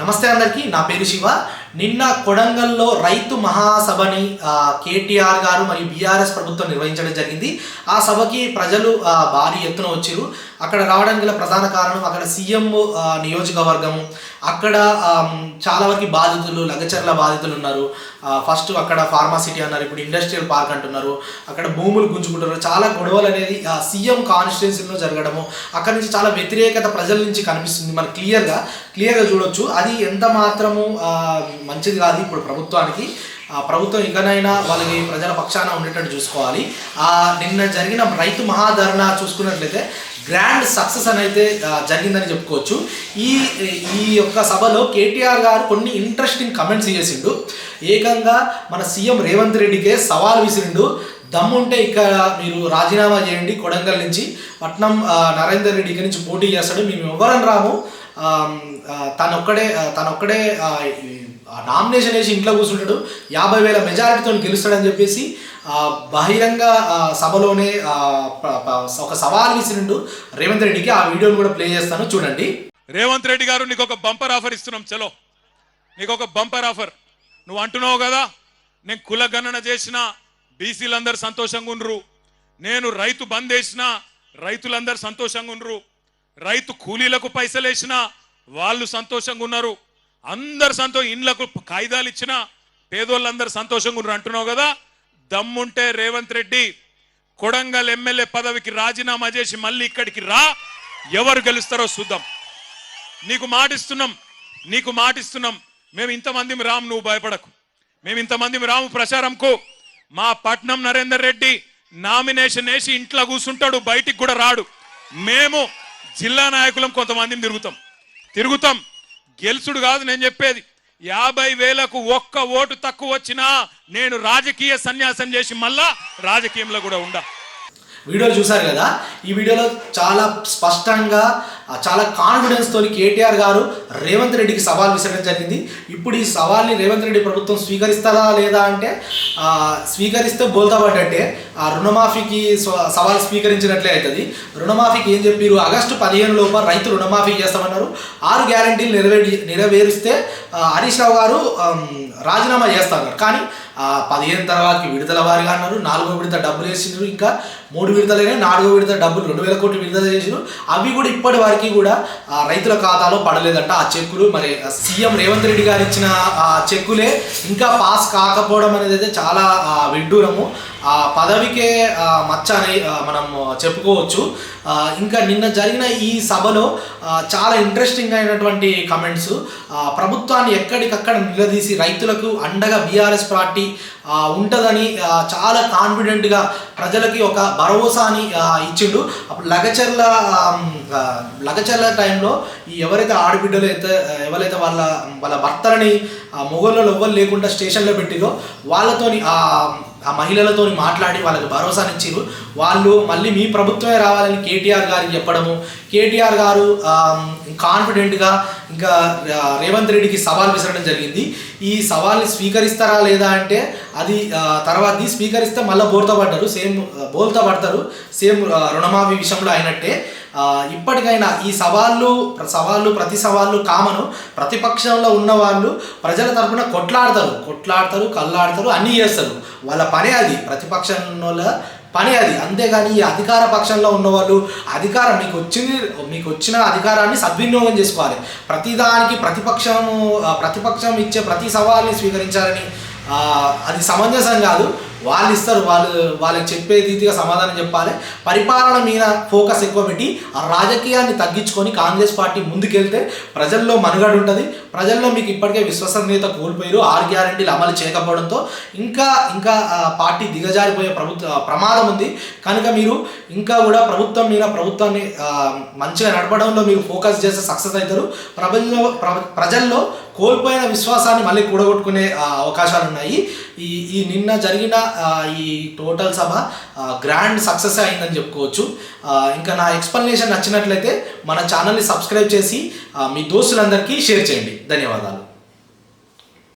నమస్తే అందరికీ నా పేరు శివ. నిన్న కొడంగల్లో రైతు మహాసభని కేటీఆర్ గారు మరియు బీఆర్ఎస్ ప్రభుత్వం నిర్వహించడం జరిగింది. ఆ సభకి ప్రజలు భారీ ఎత్తున వచ్చారు. అక్కడ రావడానికి గల ప్రధాన కారణం అక్కడ సీఎం నియోజకవర్గం. అక్కడ చాలా వరకు బాధితులు లగచర్ల బాధితులు ఉన్నారు. ఫస్ట్ అక్కడ ఫార్మాసిటీ అన్నారు ఇప్పుడు ఇండస్ట్రియల్ పార్క్ అంటున్నారు. అక్కడ భూములు గుంజుకుంటున్నారు. చాలా గొడవలు అనేది సీఎం కాన్స్టిట్యున్సీలో జరగడము. అక్కడ నుంచి చాలా వ్యతిరేకత ప్రజల నుంచి కనిపిస్తుంది. మనకు క్లియర్గా క్లియర్గా చూడొచ్చు. అది ఎంత మాత్రము మంచిది కాదు ఇప్పుడు ప్రభుత్వానికి. ఆ ప్రభుత్వం ఇకనైనా వాళ్ళకి ప్రజల పక్షాన ఉండేటట్టు చూసుకోవాలి. ఆ నిన్న జరిగిన రైతు మహాధరణ చూసుకున్నట్లయితే గ్రాండ్ సక్సెస్ అని అయితే జరిగిందని చెప్పుకోవచ్చు. ఈ ఈ యొక్క సభలో కేటీఆర్ గారు కొన్ని ఇంట్రెస్టింగ్ కమెంట్స్ చేసిండు. ఏకంగా మన సీఎం రేవంత్ రెడ్డికే సవాల్ విసిరిండు. దమ్ముంటే ఇక్కడ మీరు రాజీనామా చేయండి కొడంగల్ నుంచి. పట్నం నరేందర్ రెడ్డి నుంచి పోటీ చేస్తాడు. మేము ఎవరని రాము. తనొక్కడే తనొక్కడే నామినేషన్ వేసి ఇంట్లో కూర్చుంటాడు. యాభై వేల మెజారిటీతో గెలుస్తాడని చెప్పేసి బహిరంగ సభలోనే ఒక సవాల్ విసిరిండు రేవంత్ రెడ్డికి. ఆ వీడియోని కూడా ప్లే చేస్తాను. చూడండి. రేవంత్ రెడ్డి గారు నీకు ఒక బంపర్ ఆఫర్ ఇస్తున్నాం. చలో. నీకు ఒక బంపర్ ఆఫర్. నువ్వు అంటున్నావు కదా నేను కుల గణన చేసిన బీసీలందరూ సంతోషంగా ఉండ్రు. నేను రైతు బంద్ వేసిన రైతులందరూ సంతోషంగా ఉండ్రు. రైతు కూలీలకు పైసలు వేసిన వాళ్ళు సంతోషంగా ఉన్నారు. అందరు సంతోషం ఇండ్లకు కాయిదాలు ఇచ్చిన పేదోళ్ళందరూ సంతోషంగా ఉన్నారు అంటున్నావు కదా? దమ్ముంటే రేవంత్ రెడ్డి కొడంగల్ ఎమ్మెల్యే పదవికి రాజీనామా చేసి మళ్ళీ ఇక్కడికి రా ఎవరు గెలుస్తారో చూద్దాం. నీకు మాటిస్తున్నాం నీకు మాటిస్తున్నాం. మేము ఇంతమంది రాము నువ్వు భయపడకు. మేము ఇంతమంది రాము ప్రచారంకు మా పట్నం నరేందర్ రెడ్డి నామినేషన్ వేసి ఇంట్లో కూర్చుంటాడు బయటికి కూడా రాడు. మేము జిల్లా నాయకులం కొంతమందిని తిరుగుతాం. తిరుగుతాం. గెలుసుడు కాదు నేను చెప్పేది. యాభై వేలకు ఒక్క ఓటు తక్కువ వచ్చినా నేను రాజకీయ సన్యాసం చేసి మళ్ళా రాజకీయంలో కూడా ఉండా. వీడియోలు చూశారు కదా? ఈ వీడియోలో చాలా స్పష్టంగా చాలా కాన్ఫిడెన్స్ తోని కేటీఆర్ గారు రేవంత్ రెడ్డికి సవాల్ విసరడం జరిగింది. ఇప్పుడు ఈ సవాల్ని రేవంత్ రెడ్డి ప్రభుత్వం స్వీకరిస్తారా లేదా అంటే స్వీకరిస్తే బోల్తా ఆ రుణమాఫీకి సవాల్ స్వీకరించినట్లే అవుతుంది రుణమాఫీకి ఏం చెప్పారు? ఆగస్టు పదిహేను లోపల రైతు రుణమాఫీ చేస్తామన్నారు. ఆరు గ్యారంటీలు నెరవేరి నెరవేరిస్తే హరీష్ రావు గారు రాజీనామా చేస్తున్నారు కానీ పదిహేను తర్వాతకి విడుదల వారిగా అన్నారు. నాలుగో విడత డబ్బులు వేసిండ్రు ఇంకా. మూడు విడతలైనా నాలుగో విడత డబ్బులు రెండు వేల కోట్లు విడుదల చేసిండ్రు. అవి కూడా ఇప్పటి వారికి కూడా ఆ, రైతుల ఖాతాలో పడలేదంట ఆ చెక్కులు. మరి సీఎం రేవంత్ రెడ్డి గారు ఇచ్చిన ఆ చెక్కులే ఇంకా పాస్ కాకపోవడం అనేది అయితే చాలా విడ్డూరము. ఆ పదవికే మచ్చ అని మనం చెప్పుకోవచ్చు. ఇంకా నిన్న జరిగిన ఈ సభలో చాలా ఇంట్రెస్టింగ్ అయినటువంటి కమెంట్స్ ప్రభుత్వాన్ని ఎక్కడికక్కడ నిలదీసి రైతులకు అండగా బీఆర్ఎస్ పార్టీ ఉంటుందని చాలా కాన్ఫిడెంట్గా ప్రజలకి ఒక భరోసాని ఇచ్చిండు. అప్పుడు లగచర్ల లగచర్ల టైంలో ఈ ఎవరైతే ఆడబిడ్డలు అయితే ఎవరైతే వాళ్ళ వాళ్ళ భర్తలని మొగోళ్ళలో ఎవ్వరు లేకుండా స్టేషన్లో పెట్టిరో వాళ్ళతోని ఆ ఆ మహిళలతో మాట్లాడి వాళ్ళకి భరోసానిచ్చిరు. వాళ్ళు మళ్ళీ మీ ప్రభుత్వమే రావాలని కేటీఆర్ గారికి చెప్పడము కేటీఆర్ గారు కాన్ఫిడెంట్గా ఇంకా రేవంత్ రెడ్డికి సవాల్ విసరడం జరిగింది. ఈ సవాల్ని స్వీకరిస్తారా లేదా అంటే అది తర్వాత తర్వాతది స్వీకరిస్తే మళ్ళీ బోల్తా పడ్డారు. సేమ్ బోల్తా పడతారు. సేమ్ రుణమాఫీ విషయంలో అయినట్టే. ఇప్పటికైనా ఈ సవాళ్ళు సవాళ్ళు ప్రతి సవాళ్ళు కామను. ప్రతిపక్షంలో ఉన్న వాళ్ళు ప్రజల తరపున కొట్లాడతారు. కొట్లాడతారు కళ్ళాడతారు అన్నీ చేస్తారు. వాళ్ళ పనే అది. ప్రతిపక్షంలో పని అది. అంతేగాని ఈ అధికార పక్షంలో ఉన్నవాళ్ళు అధికారం మీకు వచ్చింది మీకు వచ్చిన అధికారాన్ని సద్వినియోగం చేసుకోవాలి. ప్రతిదానికి ప్రతిపక్షము ప్రతిపక్షం ఇచ్చే ప్రతి సవాల్ని స్వీకరించాలని అది సమంజసం కాదు. వాళ్ళు ఇస్తారు వాళ్ళు వాళ్ళకి చెప్పే రీతిగా సమాధానం చెప్పాలి. పరిపాలన మీద ఫోకస్ ఎక్కువ పెట్టి ఆ రాజకీయాన్ని తగ్గించుకొని కాంగ్రెస్ పార్టీ ముందుకెళ్తే ప్రజల్లో మనుగడ ఉంటుంది. ప్రజల్లో మీకు ఇప్పటికే విశ్వసనీయత కోల్పోయారు ఆర్ గ్యారంటీలు అమలు చేయకపోవడంతో ఇంకా ఇంకా పార్టీ దిగజారిపోయే ప్రభుత్వ ప్రమాదం ఉంది. కనుక మీరు ఇంకా కూడా ప్రభుత్వం మీద ప్రభుత్వాన్ని మంచిగా నడపడంలో మీరు ఫోకస్ చేస్తే సక్సెస్ అవుతారు. ప్రజల్లో ప్రజల్లో కోల్పోయిన విశ్వాసాన్ని మళ్ళీ కూడగొట్టుకునే అవకాశాలు ఉన్నాయి ఈ ఈ నిన్న జరిగిన ఈ టోటల్ సభ గ్రాండ్ సక్సెస్ అయిందని చెప్పుకోవచ్చు. ఇంకా నా ఎక్స్ప్లెనేషన్ నచ్చినట్లయితే మన ఛానల్ని సబ్స్క్రైబ్ చేసి మీ దోస్తులందరికీ షేర్ చేయండి. ధన్యవాదాలు.